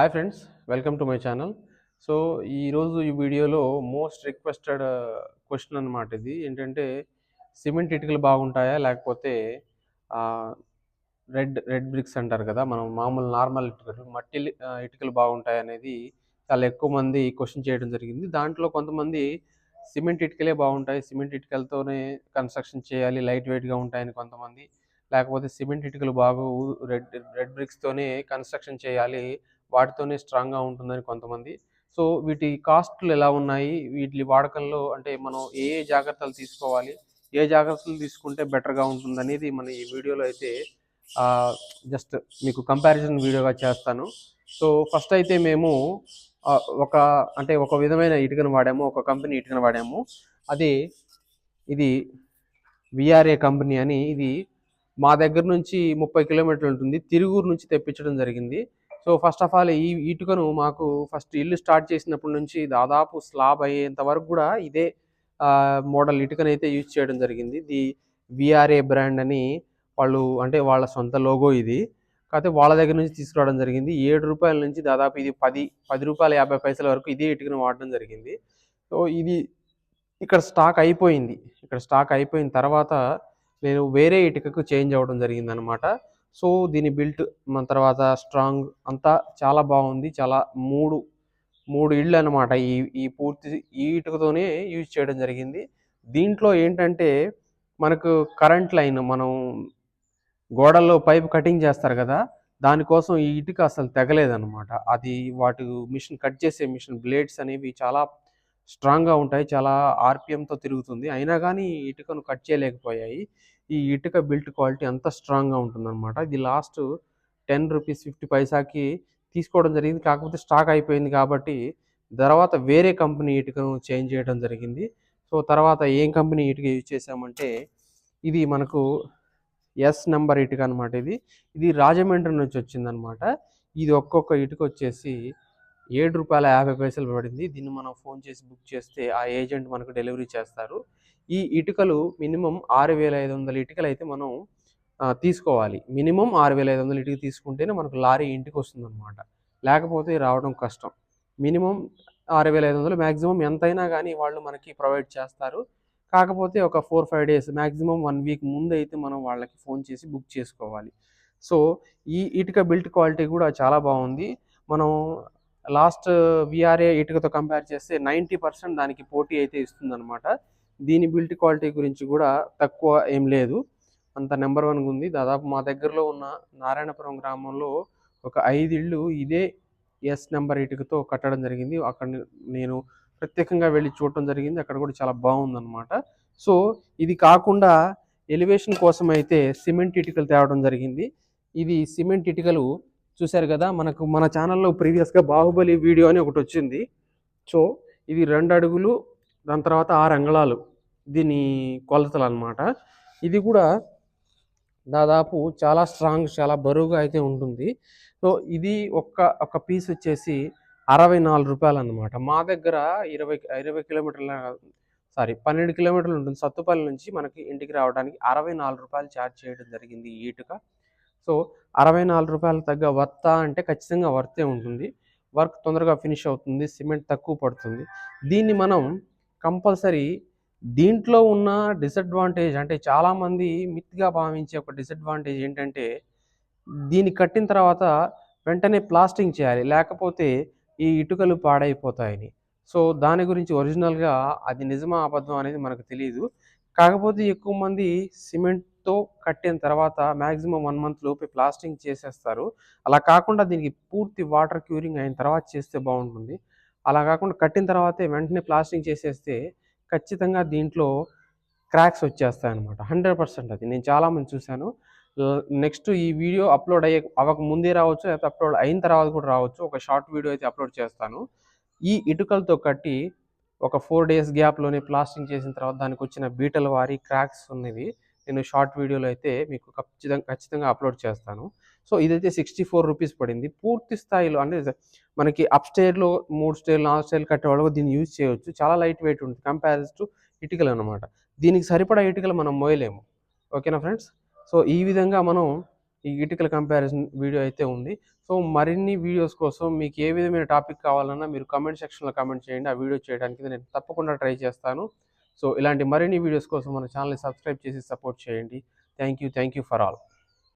Hi friends welcome to my channel so ఈరోజు ఈ వీడియోలో మోస్ట్ రిక్వెస్టెడ్ క్వశ్చన్ అనమాట ఇది. ఏంటంటే సిమెంట్ ఇటుకలు బాగుంటాయా? లేకపోతే రెడ్ రెడ్ బ్రిక్స్ అంటారు కదా మనం మామూలు నార్మల్ ఇటుకలు మట్టి ఇటుకలు బాగుంటాయి అనేది చాలా ఎక్కువ మంది క్వశ్చన్ చేయడం జరిగింది. దాంట్లో కొంతమంది సిమెంట్ ఇటుకలే బాగుంటాయి సిమెంట్ ఇటుకలతోనే కన్స్ట్రక్షన్ చేయాలి లైట్ వెయిట్గా ఉంటాయని కొంతమంది. లేకపోతే సిమెంట్ ఇటుకలు బాగు రెడ్ రెడ్ బ్రిక్స్తోనే కన్స్ట్రక్షన్ చేయాలి వాటితోనే స్ట్రాంగ్గా ఉంటుందని కొంతమంది. సో వీటి కాస్ట్లు ఎలా ఉన్నాయి? వీటి వాడకంలో అంటే మనం ఏ ఏ జాగ్రత్తలు తీసుకోవాలి? ఏ జాగ్రత్తలు తీసుకుంటే బెటర్గా ఉంటుందనేది మన ఈ వీడియోలో అయితే జస్ట్ మీకు కంపారిజన్ వీడియోగా చేస్తాను. సో ఫస్ట్ అయితే మేము ఒక అంటే ఒక విధమైన ఇటుకను వాడాము ఒక కంపెనీ ఇటుకను వాడాము. అది ఇది విఆర్ఏ కంపెనీ అని ఇది మా దగ్గర నుంచి ముప్పై కిలోమీటర్లు ఉంటుంది. తిరుగురు నుంచి తెప్పించడం జరిగింది. సో ఫస్ట్ ఆఫ్ ఆల్ ఈ ఇటుకను మాకు ఫస్ట్ ఇల్లు స్టార్ట్ చేసినప్పటి నుంచి దాదాపు స్లాబ్ అయ్యేంత వరకు కూడా ఇదే మోడల్ ఇటుకను అయితే యూజ్ చేయడం జరిగింది. ఇది విఆర్ఏ బ్రాండ్ అని వాళ్ళు అంటే వాళ్ళ సొంత లోగో ఇది. కాకపోతే వాళ్ళ దగ్గర నుంచి తీసుకురావడం జరిగింది. ఏడు రూపాయల నుంచి దాదాపు ఇది పది పది రూపాయల యాభై పైసల వరకు ఇదే ఇటుకను వాడడం జరిగింది. సో ఇది ఇక్కడ స్టాక్ అయిపోయింది. ఇక్కడ స్టాక్ అయిపోయిన తర్వాత నేను వేరే ఇటుకకు చేంజ్ అవ్వడం జరిగింది అనమాట సో దీని బిల్ట్ మన తర్వాత స్ట్రాంగ్ అంతా చాలా బాగుంది. చాలా మూడు మూడు ఇళ్ళు అనమాట ఈ ఈ పూర్తి ఈ ఇటుకతోనే యూజ్ చేయడం జరిగింది. దీంట్లో ఏంటంటే మనకు కరెంట్ లైన్ మనం గోడల్లో పైప్ కటింగ్ చేస్తారు కదా దానికోసం ఈ ఇటుక అసలు తెగలేదన్నమాట. అది వాటి మిషన్ కట్ చేసే మిషన్ బ్లేడ్స్ అనేవి చాలా స్ట్రాంగ్గా ఉంటాయి చాలా ఆర్పిఎంతో తిరుగుతుంది. అయినా కానీ ఈ ఇటుకను కట్ చేయలేకపోయాయి. ఈ ఇటుక బిల్ట్ క్వాలిటీ అంత స్ట్రాంగ్గా ఉంటుందన్నమాట. ఇది లాస్ట్ టెన్ రూపీస్ ఫిఫ్టీ పైసాకి తీసుకోవడం జరిగింది. కాకపోతే స్టాక్ అయిపోయింది కాబట్టి తర్వాత వేరే కంపెనీ ఇటుకను చేంజ్ చేయడం జరిగింది. సో తర్వాత ఏం కంపెనీ ఇటుక యూజ్ చేసామంటే ఇది మనకు ఎస్ నెంబర్ ఇటుక అనమాట ఇది. ఇది రాజమండ్రి నుంచి వచ్చిందనమాట ఇది ఒక్కొక్క ఇటుక వచ్చేసి ఏడు రూపాయల యాభై పైసలు పడింది. దీన్ని మనం ఫోన్ చేసి బుక్ చేస్తే ఆ ఏజెంట్ మనకు డెలివరీ చేస్తారు. ఈ ఇటుకలు మినిమం ఆరు వేల ఐదు వందల ఇటుకలు అయితే మనం తీసుకోవాలి. మినిమం ఆరు వేల ఐదు వందల ఇటుక తీసుకుంటేనే మనకు లారీ ఇంటికి వస్తుందన్నమాట. లేకపోతే రావడం కష్టం. మినిమం ఆరు వేల ఐదు వందలు మ్యాక్సిమం ఎంతైనా కానీ వాళ్ళు మనకి ప్రొవైడ్ చేస్తారు. కాకపోతే ఒక four five days maximum one week ముందు అయితే మనం వాళ్ళకి ఫోన్ చేసి బుక్ చేసుకోవాలి. సో ఈ ఇటుక బిల్ట్ క్వాలిటీ కూడా చాలా బాగుంది. మనం లాస్ట్ విఆర్ఏ ఇటుకతో కంపేర్ చేస్తే నైంటీ పర్సెంట్ దానికి పోటీ అయితే ఇస్తుందన్నమాట. దీని బిల్ట్ క్వాలిటీ గురించి కూడా తక్కువ ఏం లేదు. అంత నెంబర్ వన్గా ఉంది. దాదాపు మా దగ్గరలో ఉన్న నారాయణపురం గ్రామంలో ఒక ఐదు ఇళ్ళు ఇదే ఎస్ నెంబర్ ఇటుకతో కట్టడం జరిగింది. అక్కడ నేను ప్రత్యేకంగా వెళ్ళి చూడటం జరిగింది. అక్కడ కూడా చాలా బాగుందన్నమాట. సో ఇది కాకుండా ఎలివేషన్ కోసం అయితే సిమెంట్ ఇటుకలు తేవడం జరిగింది. ఇది సిమెంట్ ఇటుకలు చూశారు కదా మనకు మన ఛానల్లో ప్రీవియస్గా బాహుబలి వీడియో అని ఒకటి వచ్చింది. సో ఇది రెండు అడుగులు దాని తర్వాత ఆరు అంగళాలు దీని కొలతలు అన్నమాట. ఇది కూడా దాదాపు చాలా స్ట్రాంగ్ చాలా బరువుగా అయితే ఉంటుంది. సో ఇది ఒక్క ఒక పీస్ వచ్చేసి అరవై నాలుగు రూపాయలు అనమాట మా దగ్గర ఇరవై ఇరవై కిలోమీటర్ల సారీ పన్నెండు కిలోమీటర్లు ఉంటుంది. సత్తుపల్లి నుంచి మనకి ఇంటికి రావడానికి అరవై నాలుగు రూపాయలు ఛార్జ్ చేయడం జరిగింది ఈటుగా ఇటుక. సో అరవై నాలుగు రూపాయలు తగ్గ వర్తా అంటే ఖచ్చితంగా వర్తే ఉంటుంది. వర్క్ తొందరగా ఫినిష్ అవుతుంది సిమెంట్ తక్కువ పడుతుంది. దీన్ని మనం కంపల్సరీ దీంట్లో ఉన్న డిసడ్వాంటేజ్ అంటే చాలామంది మిత్గా భావించే ఒక డిసడ్వాంటేజ్ ఏంటంటే దీన్ని కట్టిన తర్వాత వెంటనే ప్లాస్టింగ్ చేయాలి. లేకపోతే ఈ ఇటుకలు పాడైపోతాయని. సో దాని గురించి ఒరిజినల్గా అది నిజమా అబద్ధం అనేది మనకు తెలియదు కాకపోతే ఎక్కువ మంది సిమెంట్తో కట్టిన తర్వాత మ్యాక్సిమం వన్ మంత్ లోపే ప్లాస్టింగ్ చేసేస్తారు. అలా కాకుండా దీనికి పూర్తి వాటర్ క్యూరింగ్ అయిన తర్వాత చేస్తే బాగుంటుంది. అలా కాకుండా కట్టిన తర్వాతే వెంటనే ప్లాస్టింగ్ చేసేస్తే ఖచ్చితంగా దీంట్లో క్రాక్స్ వచ్చేస్తాయి అనమాట హండ్రెడ్ పర్సెంట్ అది. నేను చాలామంది చూశాను. నెక్స్ట్ ఈ వీడియో అప్లోడ్ అయ్యే అవ్వక ముందే రావచ్చు లేకపోతే అప్లోడ్ అయిన తర్వాత కూడా రావచ్చు. ఒక షార్ట్ వీడియో అయితే అప్లోడ్ చేస్తాను. ఈ ఇటుకలతో కట్టి ఒక ఫోర్ డేస్ గ్యాప్లోనే ప్లాస్టింగ్ చేసిన తర్వాత దానికి వచ్చిన బీటల వారి క్రాక్స్ ఉన్నవి నేను షార్ట్ వీడియోలో అయితే మీకు ఖచ్చితంగా ఖచ్చితంగా అప్లోడ్ చేస్తాను. సో ఇదైతే సిక్స్టీ ఫోర్ రూపీస్ పడింది. పూర్తి స్థాయిలో అంటే మనకి అప్ స్టేర్లో మూడు స్టేర్లు నాలుగు స్టేర్లు కట్టే వాళ్ళు దీన్ని యూజ్ చేయవచ్చు చాలా లైట్ వెయిట్ ఉంటుంది. కంపేర్స్ టు ఇటుకలు అనమాట దీనికి సరిపడా ఇటుకలు మనం మోయలేము. ఓకేనా ఫ్రెండ్స్? సో ఈ విధంగా మనం ఈ ఇటుకల కంపారిజన్ వీడియో అయితే ఉంది. సో మరిన్ని వీడియోస్ కోసం మీకు ఏ విధమైన టాపిక్ కావాలన్నా మీరు కమెంట్ సెక్షన్లో కమెంట్ చేయండి. ఆ వీడియో చేయడానికి నేను తప్పకుండా ట్రై చేస్తాను. సో ఇలాంటి మరిన్ని వీడియోస్ కోసం మన ఛానల్ని సబ్స్క్రైబ్ చేసి సపోర్ట్ చేయండి. Thank you thank you for all